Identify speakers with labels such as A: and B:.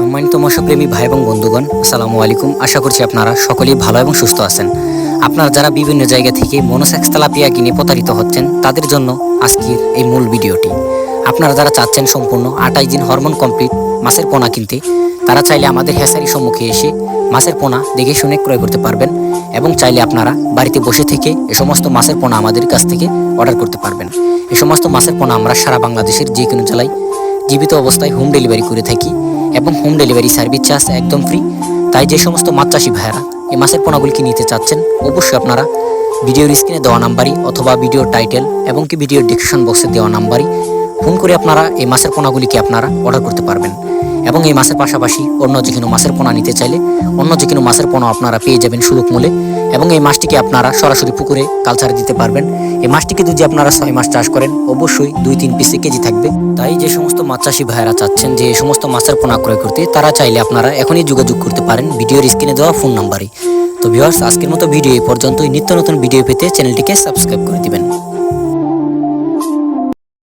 A: সম্মানিত মৎস্যপ্রেমী ভাই এবং বন্ধুগণ, আসসালামু আলাইকুম। আশা করছি আপনারা সকলেই ভালো এবং সুস্থ আছেন। আপনারা যারা বিভিন্ন জায়গা থেকে মনোসেক্স তেলাপিয়া কিনে প্রতারিত হচ্ছেন, তাদের জন্য আজকের এই মূল ভিডিওটি। আপনারা যারা চাচ্ছেন সম্পূর্ণ আটাইশ দিন হরমোন কমপ্লিট, মাছের পোনা কিনতে, তারা চাইলে আমাদের হ্যাসারির সম্মুখে এসে মাছের পোনা দেখে শুনে ক্রয় করতে পারবেন এবং চাইলে আপনারা বাড়িতে বসে থেকে এ সমস্ত মাছের পোনা আমাদের কাছ থেকে অর্ডার করতে পারবেন। এ সমস্ত মাছের পোনা আমরা সারা বাংলাদেশের যে কোনো জেলায় জীবিত অবস্থায় হোম ডেলিভারি করে থাকি। এবং হোম ডেলিভারি সার্ভিস চার্জ একদম ফ্রি তাই যে সমস্ত মাছ ভাইয়ারা এই মাছের পোনাগুলিকে নিতে চাচ্ছেন, অবশ্যই আপনারা ভিডিওর স্ক্রিনে দেওয়া নাম্বারই অথবা ভিডিওর টাইটেল এবং কি ভিডিওর ডিসক্রিপশন বক্সে দেওয়া নাম্বারই ফোন করে আপনারা এই মাসের পোনাগুলিকে আপনারা অর্ডার করতে পারবেন। এবং এই মাছের পাশাপাশি অন্য যে কোনো মাছের পোনা নিতে চাইলে অন্য যে কোনো মাছের পোনা আপনারা পেয়ে যাবেন সুলভ মূল্যে এবং এই মাছটিকে আপনারা সরাসরি পুকুরে কালচারে দিতে পারবেন। এই মাছটিকে যদি আপনারা ছয় মাস চাষ করেন, অবশ্যই দুই তিন পিসে কেজি থাকবে। তাই যে সমস্ত মাছ চাষি ভাইয়েরা চাচ্ছেন যে সমস্ত মাছের পোনা ক্রয় করতে, তারা চাইলে আপনারা এখনই যোগাযোগ করতে পারেন ভিডিওর স্ক্রিনে দেওয়া ফোন নাম্বারে। তো ভিউয়ার্স আজকের মতো ভিডিও এই পর্যন্তই। নিত্য নতুন ভিডিও পেতে চ্যানেলটিকে সাবস্ক্রাইব করে দিবেন।